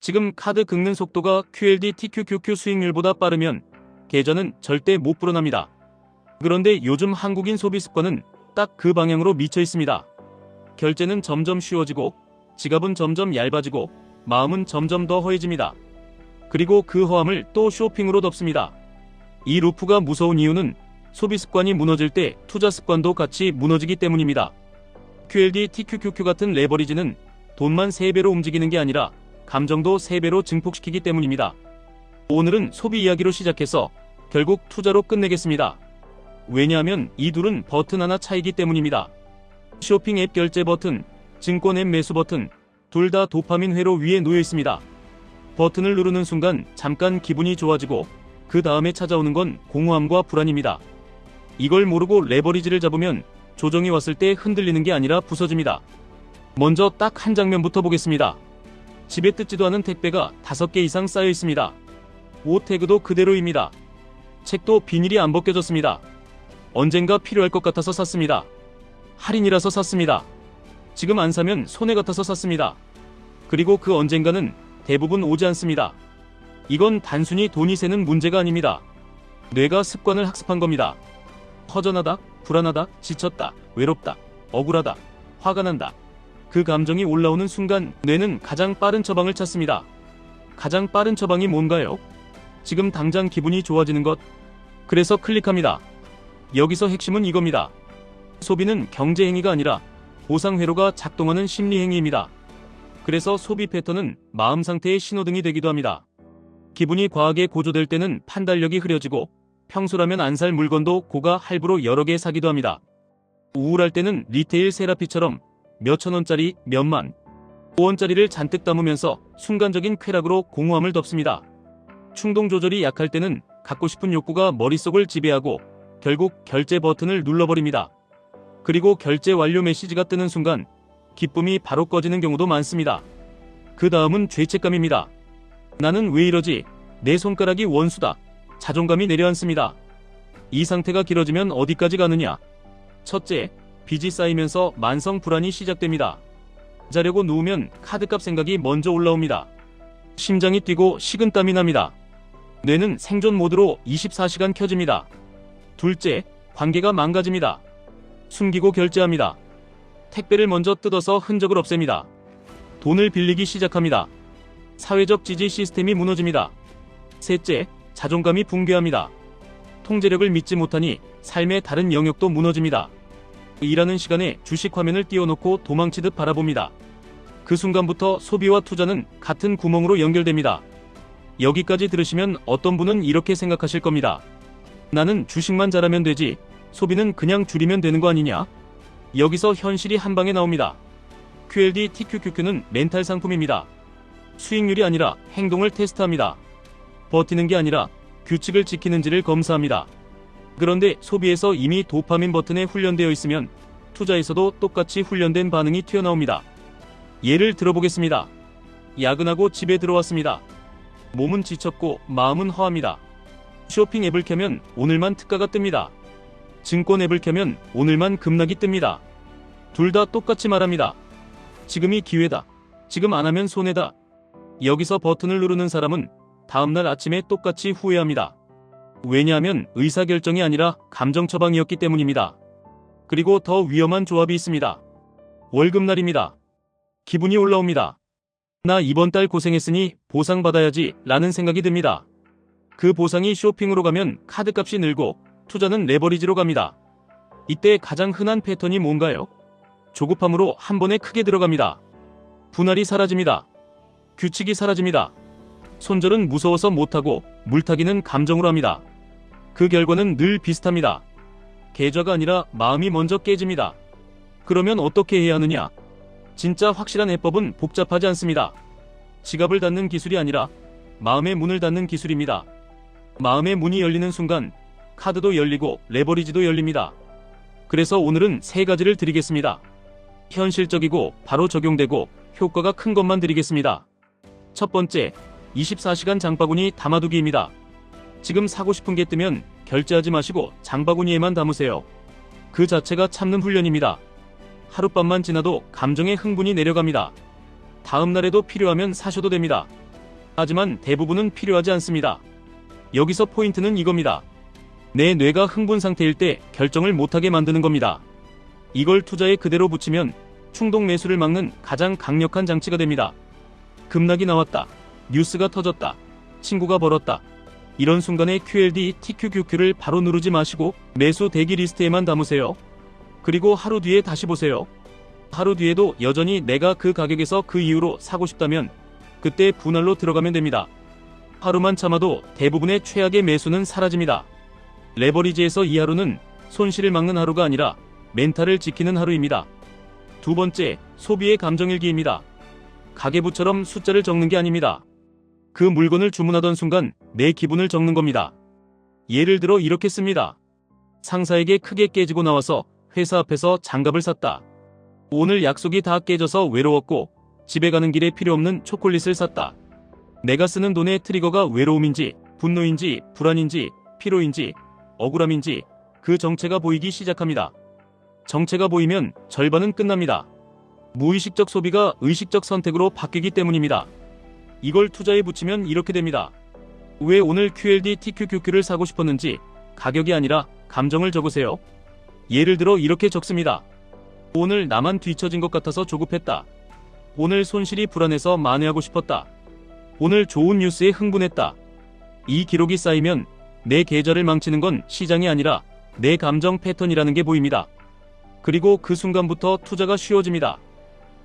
지금 카드 긁는 속도가 QLD TQQQ 수익률보다 빠르면 계좌는 절대 못 불어납니다. 그런데 요즘 한국인 소비 습관은 딱 그 방향으로 미쳐 있습니다. 결제는 점점 쉬워지고 지갑은 점점 얇아지고 마음은 점점 더 허해집니다. 그리고 그 허함을 또 쇼핑으로 덮습니다. 이 루프가 무서운 이유는 소비 습관이 무너질 때 투자 습관도 같이 무너지기 때문입니다. QLD, TQQQ 같은 레버리지는 돈만 3배로 움직이는 게 아니라 감정도 3배로 증폭시키기 때문입니다. 오늘은 소비 이야기로 시작해서 결국 투자로 끝내겠습니다. 왜냐하면 이 둘은 버튼 하나 차이기 때문입니다. 쇼핑 앱 결제 버튼, 증권 앱 매수 버튼, 둘 다 도파민 회로 위에 놓여 있습니다. 버튼을 누르는 순간 잠깐 기분이 좋아지고 그 다음에 찾아오는 건 공허함과 불안입니다. 이걸 모르고 레버리지를 잡으면 조정이 왔을 때 흔들리는 게 아니라 부서집니다. 먼저 딱 한 장면부터 보겠습니다. 집에 뜯지도 않은 택배가 5개 이상 쌓여 있습니다. 옷 태그도 그대로입니다. 책도 비닐이 안 벗겨졌습니다. 언젠가 필요할 것 같아서 샀습니다. 할인이라서 샀습니다. 지금 안 사면 손해 같아서 샀습니다. 그리고 그 언젠가는 대부분 오지 않습니다. 이건 단순히 돈이 새는 문제가 아닙니다. 뇌가 습관을 학습한 겁니다. 허전하다, 불안하다, 지쳤다, 외롭다, 억울하다, 화가 난다. 그 감정이 올라오는 순간 뇌는 가장 빠른 처방을 찾습니다. 가장 빠른 처방이 뭔가요? 지금 당장 기분이 좋아지는 것. 그래서 클릭합니다. 여기서 핵심은 이겁니다. 소비는 경제 행위가 아니라 보상 회로가 작동하는 심리 행위입니다. 그래서 소비 패턴은 마음 상태의 신호등이 되기도 합니다. 기분이 과하게 고조될 때는 판단력이 흐려지고 평소라면 안 살 물건도 고가 할부로 여러 개 사기도 합니다. 우울할 때는 리테일 세라피처럼 몇천 원짜리 몇만 원짜리를 잔뜩 담으면서 순간적인 쾌락으로 공허함을 덮습니다. 충동 조절이 약할 때는 갖고 싶은 욕구가 머릿속을 지배하고 결국 결제 버튼을 눌러버립니다. 그리고 결제 완료 메시지가 뜨는 순간 기쁨이 바로 꺼지는 경우도 많습니다. 그 다음은 죄책감입니다. 나는 왜 이러지? 내 손가락이 원수다. 자존감이 내려앉습니다. 이 상태가 길어지면 어디까지 가느냐? 첫째, 빚이 쌓이면서 만성 불안이 시작됩니다. 자려고 누우면 카드값 생각이 먼저 올라옵니다. 심장이 뛰고 식은땀이 납니다. 뇌는 생존 모드로 24시간 켜집니다. 둘째, 관계가 망가집니다. 숨기고 결제합니다. 택배를 먼저 뜯어서 흔적을 없앱니다. 돈을 빌리기 시작합니다. 사회적 지지 시스템이 무너집니다. 셋째, 자존감이 붕괴합니다. 통제력을 믿지 못하니 삶의 다른 영역도 무너집니다. 일하는 시간에 주식 화면을 띄워놓고 도망치듯 바라봅니다. 그 순간부터 소비와 투자는 같은 구멍으로 연결됩니다. 여기까지 들으시면 어떤 분은 이렇게 생각하실 겁니다. 나는 주식만 잘하면 되지, 소비는 그냥 줄이면 되는 거 아니냐? 여기서 현실이 한 방에 나옵니다. QLD TQQQ는 멘탈 상품입니다. 수익률이 아니라 행동을 테스트합니다. 버티는 게 아니라 규칙을 지키는지를 검사합니다. 그런데 소비에서 이미 도파민 버튼에 훈련되어 있으면 투자에서도 똑같이 훈련된 반응이 튀어나옵니다. 예를 들어보겠습니다. 야근하고 집에 들어왔습니다. 몸은 지쳤고 마음은 허합니다. 쇼핑 앱을 켜면 오늘만 특가가 뜹니다. 증권 앱을 켜면 오늘만 급락이 뜹니다. 둘 다 똑같이 말합니다. 지금이 기회다. 지금 안 하면 손해다. 여기서 버튼을 누르는 사람은 다음날 아침에 똑같이 후회합니다. 왜냐하면 의사결정이 아니라 감정 처방이었기 때문입니다. 그리고 더 위험한 조합이 있습니다. 월급날입니다. 기분이 올라옵니다. 나 이번 달 고생했으니 보상받아야지 라는 생각이 듭니다. 그 보상이 쇼핑으로 가면 카드값이 늘고 투자는 레버리지로 갑니다. 이때 가장 흔한 패턴이 뭔가요? 조급함으로 한 번에 크게 들어갑니다. 분할이 사라집니다. 규칙이 사라집니다. 손절은 무서워서 못하고 물타기는 감정으로 합니다. 그 결과는 늘 비슷합니다. 계좌가 아니라 마음이 먼저 깨집니다. 그러면 어떻게 해야 하느냐? 진짜 확실한 해법은 복잡하지 않습니다. 지갑을 닫는 기술이 아니라 마음의 문을 닫는 기술입니다. 마음의 문이 열리는 순간 카드도 열리고 레버리지도 열립니다. 그래서 오늘은 세 가지를 드리겠습니다. 현실적이고 바로 적용되고 효과가 큰 것만 드리겠습니다. 첫 번째, 24시간 장바구니 담아두기입니다. 지금 사고 싶은 게 뜨면 결제하지 마시고 장바구니에만 담으세요. 그 자체가 참는 훈련입니다. 하룻밤만 지나도 감정의 흥분이 내려갑니다. 다음 날에도 필요하면 사셔도 됩니다. 하지만 대부분은 필요하지 않습니다. 여기서 포인트는 이겁니다. 내 뇌가 흥분 상태일 때 결정을 못하게 만드는 겁니다. 이걸 투자에 그대로 붙이면 충동 매수를 막는 가장 강력한 장치가 됩니다. 급락이 나왔다. 뉴스가 터졌다. 친구가 벌었다. 이런 순간에 QLD, TQQQ를 바로 누르지 마시고 매수 대기 리스트에만 담으세요. 그리고 하루 뒤에 다시 보세요. 하루 뒤에도 여전히 내가 그 가격에서 그 이후로 사고 싶다면 그때 분할로 들어가면 됩니다. 하루만 참아도 대부분의 최악의 매수는 사라집니다. 레버리지에서 이 하루는 손실을 막는 하루가 아니라 멘탈을 지키는 하루입니다. 두 번째, 소비의 감정일기입니다. 가계부처럼 숫자를 적는 게 아닙니다. 그 물건을 주문하던 순간 내 기분을 적는 겁니다. 예를 들어 이렇게 씁니다. 상사에게 크게 깨지고 나와서 회사 앞에서 장갑을 샀다. 오늘 약속이 다 깨져서 외로웠고 집에 가는 길에 필요 없는 초콜릿을 샀다. 내가 쓰는 돈의 트리거가 외로움인지 분노인지 불안인지 피로인지 억울함인지 그 정체가 보이기 시작합니다. 정체가 보이면 절반은 끝납니다. 무의식적 소비가 의식적 선택으로 바뀌기 때문입니다. 이걸 투자에 붙이면 이렇게 됩니다. 왜 오늘 QLD TQQQ를 사고 싶었는지 가격이 아니라 감정을 적으세요. 예를 들어 이렇게 적습니다. 오늘 나만 뒤처진 것 같아서 조급했다. 오늘 손실이 불안해서 만회하고 싶었다. 오늘 좋은 뉴스에 흥분했다. 이 기록이 쌓이면 내 계좌를 망치는 건 시장이 아니라 내 감정 패턴이라는 게 보입니다. 그리고 그 순간부터 투자가 쉬워집니다.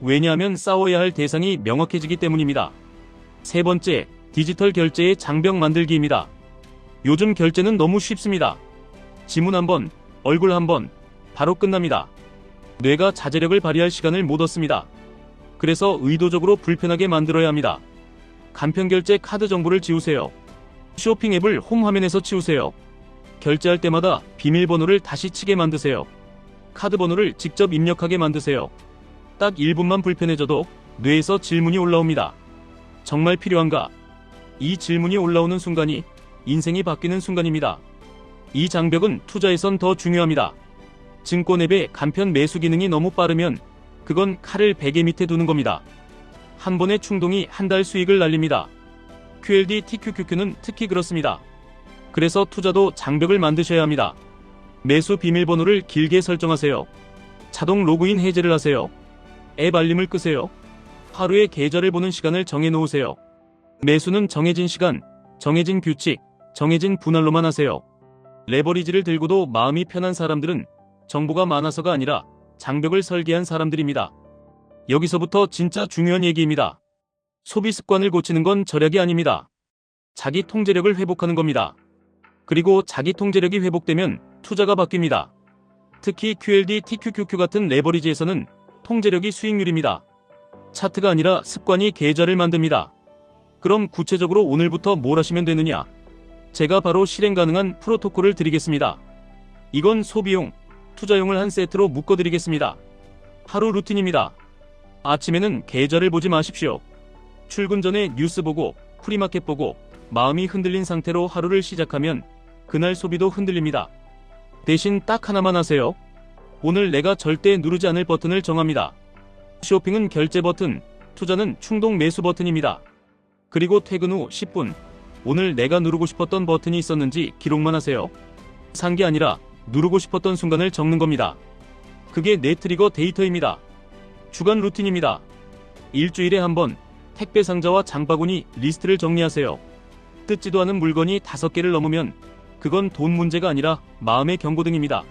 왜냐하면 싸워야 할 대상이 명확해지기 때문입니다. 세 번째, 디지털 결제의 장벽 만들기입니다. 요즘 결제는 너무 쉽습니다. 지문 한 번, 얼굴 한 번, 바로 끝납니다. 뇌가 자제력을 발휘할 시간을 못 얻습니다. 그래서 의도적으로 불편하게 만들어야 합니다. 간편 결제 카드 정보를 지우세요. 쇼핑 앱을 홈 화면에서 치우세요. 결제할 때마다 비밀번호를 다시 치게 만드세요. 카드 번호를 직접 입력하게 만드세요. 딱 1분만 불편해져도 뇌에서 질문이 올라옵니다. 정말 필요한가? 이 질문이 올라오는 순간이 인생이 바뀌는 순간입니다. 이 장벽은 투자에선 더 중요합니다. 증권 앱의 간편 매수 기능이 너무 빠르면 그건 칼을 베개 밑에 두는 겁니다. 한 번의 충동이 한 달 수익을 날립니다. QLD, TQQQ는 특히 그렇습니다. 그래서 투자도 장벽을 만드셔야 합니다. 매수 비밀번호를 길게 설정하세요. 자동 로그인 해제를 하세요. 앱 알림을 끄세요. 하루에 계좌를 보는 시간을 정해 놓으세요. 매수는 정해진 시간, 정해진 규칙, 정해진 분할로만 하세요. 레버리지를 들고도 마음이 편한 사람들은 정보가 많아서가 아니라 장벽을 설계한 사람들입니다. 여기서부터 진짜 중요한 얘기입니다. 소비 습관을 고치는 건 절약이 아닙니다. 자기 통제력을 회복하는 겁니다. 그리고 자기 통제력이 회복되면 투자가 바뀝니다. 특히 QLD, TQQQ 같은 레버리지에서는 통제력이 수익률입니다. 차트가 아니라 습관이 계좌를 만듭니다. 그럼 구체적으로 오늘부터 뭘 하시면 되느냐? 제가 바로 실행 가능한 프로토콜을 드리겠습니다. 이건 소비용, 투자용을 한 세트로 묶어드리겠습니다. 하루 루틴입니다. 아침에는 계좌를 보지 마십시오. 출근 전에 뉴스 보고 프리마켓 보고 마음이 흔들린 상태로 하루를 시작하면 그날 소비도 흔들립니다. 대신 딱 하나만 하세요. 오늘 내가 절대 누르지 않을 버튼을 정합니다. 쇼핑은 결제 버튼, 투자는 충동 매수 버튼입니다. 그리고 퇴근 후 10분, 오늘 내가 누르고 싶었던 버튼이 있었는지 기록만 하세요. 산 게 아니라 누르고 싶었던 순간을 적는 겁니다. 그게 내 트리거 데이터입니다. 주간 루틴입니다. 일주일에 한 번 택배 상자와 장바구니 리스트를 정리하세요. 뜯지도 않은 물건이 다섯 개를 넘으면 그건 돈 문제가 아니라 마음의 경고등입니다.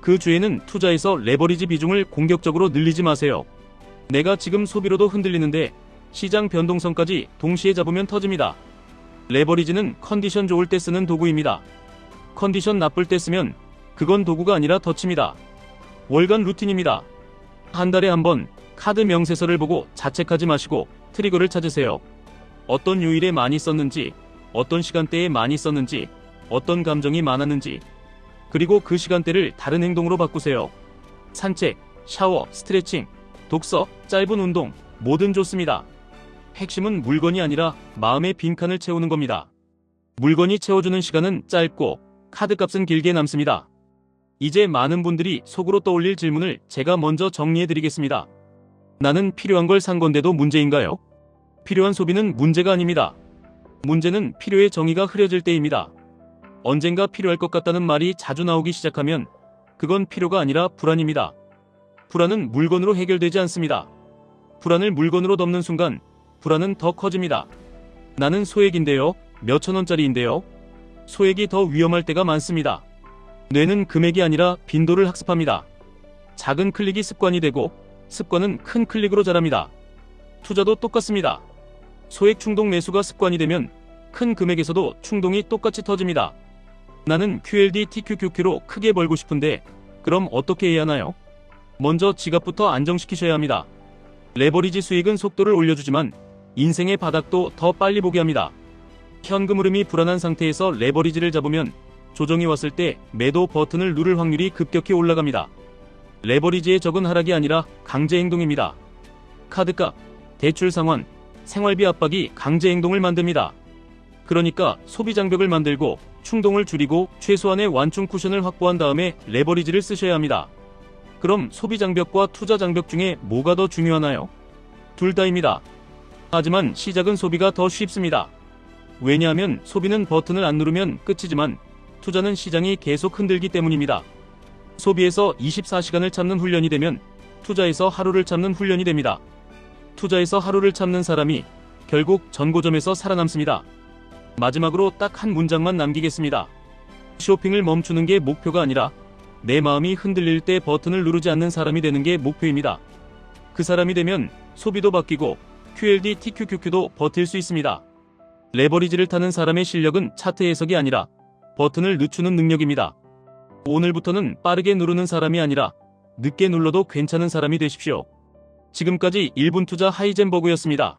그 주에는 투자에서 레버리지 비중을 공격적으로 늘리지 마세요. 내가 지금 소비로도 흔들리는데 시장 변동성까지 동시에 잡으면 터집니다. 레버리지는 컨디션 좋을 때 쓰는 도구입니다. 컨디션 나쁠 때 쓰면 그건 도구가 아니라 덫입니다. 월간 루틴입니다. 한 달에 한 번 카드 명세서를 보고 자책하지 마시고 트리거를 찾으세요. 어떤 요일에 많이 썼는지, 어떤 시간대에 많이 썼는지, 어떤 감정이 많았는지, 그리고 그 시간대를 다른 행동으로 바꾸세요. 산책, 샤워, 스트레칭, 독서, 짧은 운동, 뭐든 좋습니다. 핵심은 물건이 아니라 마음의 빈칸을 채우는 겁니다. 물건이 채워주는 시간은 짧고 카드값은 길게 남습니다. 이제 많은 분들이 속으로 떠올릴 질문을 제가 먼저 정리해 드리겠습니다. 나는 필요한 걸 산 건데도 문제인가요? 불필요한 소비는 문제가 아닙니다. 문제는 필요의 정의가 흐려질 때입니다. 언젠가 필요할 것 같다는 말이 자주 나오기 시작하면 그건 필요가 아니라 불안입니다. 불안은 물건으로 해결되지 않습니다. 불안을 물건으로 덮는 순간 불안은 더 커집니다. 나는 소액인데요. 몇천 원짜리인데요. 소액이 더 위험할 때가 많습니다. 뇌는 금액이 아니라 빈도를 학습합니다. 작은 클릭이 습관이 되고 습관은 큰 클릭으로 자랍니다. 투자도 똑같습니다. 소액 충동 매수가 습관이 되면 큰 금액에서도 충동이 똑같이 터집니다. 나는 QLD TQQQ로 크게 벌고 싶은데 그럼 어떻게 해야 하나요? 먼저 지갑부터 안정시키셔야 합니다. 레버리지 수익은 속도를 올려주지만 인생의 바닥도 더 빨리 보게 합니다. 현금 흐름이 불안한 상태에서 레버리지를 잡으면 조정이 왔을 때 매도 버튼을 누를 확률이 급격히 올라갑니다. 레버리지의 적은 하락이 아니라 강제 행동입니다. 카드값, 대출 상환, 생활비 압박이 강제 행동을 만듭니다. 그러니까 소비 장벽을 만들고 충동을 줄이고 최소한의 완충 쿠션을 확보한 다음에 레버리지를 쓰셔야 합니다. 그럼 소비 장벽과 투자 장벽 중에 뭐가 더 중요하나요? 둘 다입니다. 하지만 시작은 소비가 더 쉽습니다. 왜냐하면 소비는 버튼을 안 누르면 끝이지만 투자는 시장이 계속 흔들기 때문입니다. 소비에서 24시간을 참는 훈련이 되면 투자에서 하루를 참는 훈련이 됩니다. 투자에서 하루를 참는 사람이 결국 전고점에서 살아남습니다. 마지막으로 딱 한 문장만 남기겠습니다. 쇼핑을 멈추는 게 목표가 아니라 내 마음이 흔들릴 때 버튼을 누르지 않는 사람이 되는 게 목표입니다. 그 사람이 되면 소비도 바뀌고 QLD, TQQQ도 버틸 수 있습니다. 레버리지를 타는 사람의 실력은 차트 해석이 아니라 버튼을 늦추는 능력입니다. 오늘부터는 빠르게 누르는 사람이 아니라 늦게 눌러도 괜찮은 사람이 되십시오. 지금까지 1분 투자 하이젠버그였습니다.